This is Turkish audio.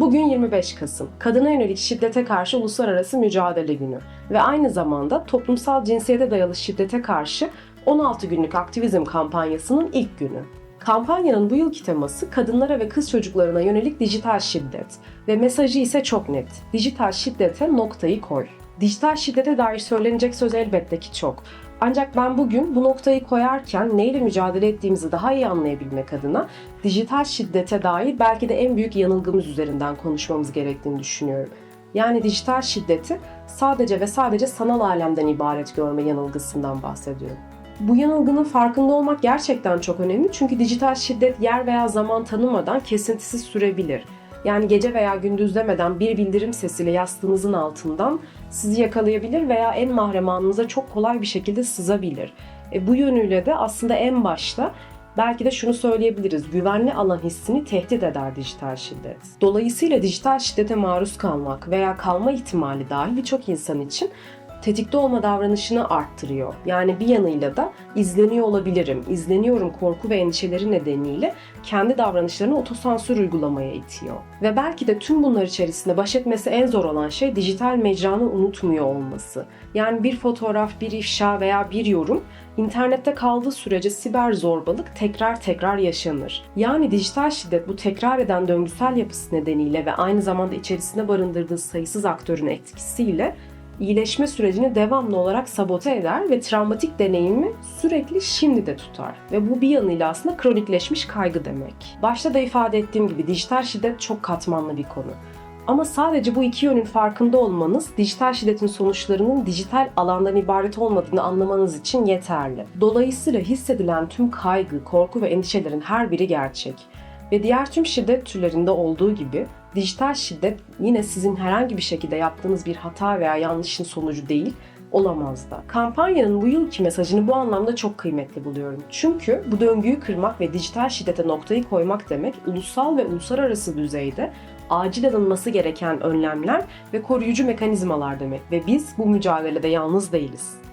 Bugün 25 Kasım, kadına yönelik şiddete karşı uluslararası mücadele günü ve aynı zamanda toplumsal cinsiyete dayalı şiddete karşı 16 günlük aktivizm kampanyasının ilk günü. Kampanyanın bu yılki teması kadınlara ve kız çocuklarına yönelik dijital şiddet ve mesajı ise çok net. Dijital şiddete noktayı koy. Dijital şiddete dair söylenecek söz elbette ki çok. Ancak ben bugün bu noktayı koyarken neyle mücadele ettiğimizi daha iyi anlayabilmek adına dijital şiddete dair belki de en büyük yanılgımız üzerinden konuşmamız gerektiğini düşünüyorum. Yani dijital şiddeti sadece ve sadece sanal alemden ibaret görme yanılgısından bahsediyorum. Bu yanılgının farkında olmak gerçekten çok önemli çünkü dijital şiddet yer veya zaman tanımadan kesintisiz sürebilir. Yani gece veya gündüz demeden bir bildirim sesiyle yastığınızın altından sizi yakalayabilir veya en mahrem anınıza çok kolay bir şekilde sızabilir. E, bu yönüyle de aslında en başta belki de şunu söyleyebiliriz. Güvenli alan hissini tehdit eder dijital şiddet. Dolayısıyla dijital şiddete maruz kalmak veya kalma ihtimali dahil birçok insan için tetikte olma davranışını arttırıyor. Yani bir yanıyla da izleniyor olabilirim, izleniyorum korku ve endişeleri nedeniyle kendi davranışlarını otosansür uygulamaya itiyor. Ve belki de tüm bunlar içerisinde baş etmesi en zor olan şey dijital mecranı unutmuyor olması. Yani bir fotoğraf, bir ifşa veya bir yorum internette kaldığı sürece siber zorbalık tekrar tekrar yaşanır. Yani dijital şiddet bu tekrar eden döngüsel yapısı nedeniyle ve aynı zamanda içerisinde barındırdığı sayısız aktörün etkisiyle iyileşme sürecini devamlı olarak sabote eder ve travmatik deneyimi sürekli şimdi de tutar. Ve bu bir yanıyla aslında kronikleşmiş kaygı demek. Başta da ifade ettiğim gibi dijital şiddet çok katmanlı bir konu. Ama sadece bu iki yönün farkında olmanız dijital şiddetin sonuçlarının dijital alandan ibaret olmadığını anlamanız için yeterli. Dolayısıyla hissedilen tüm kaygı, korku ve endişelerin her biri gerçek. Ve diğer tüm şiddet türlerinde olduğu gibi dijital şiddet yine sizin herhangi bir şekilde yaptığınız bir hata veya yanlışın sonucu değil, olamaz da. Kampanyanın bu yılki mesajını bu anlamda çok kıymetli buluyorum. Çünkü bu döngüyü kırmak ve dijital şiddete noktayı koymak demek ulusal ve uluslararası düzeyde acil alınması gereken önlemler ve koruyucu mekanizmalar demek ve biz bu mücadelede yalnız değiliz.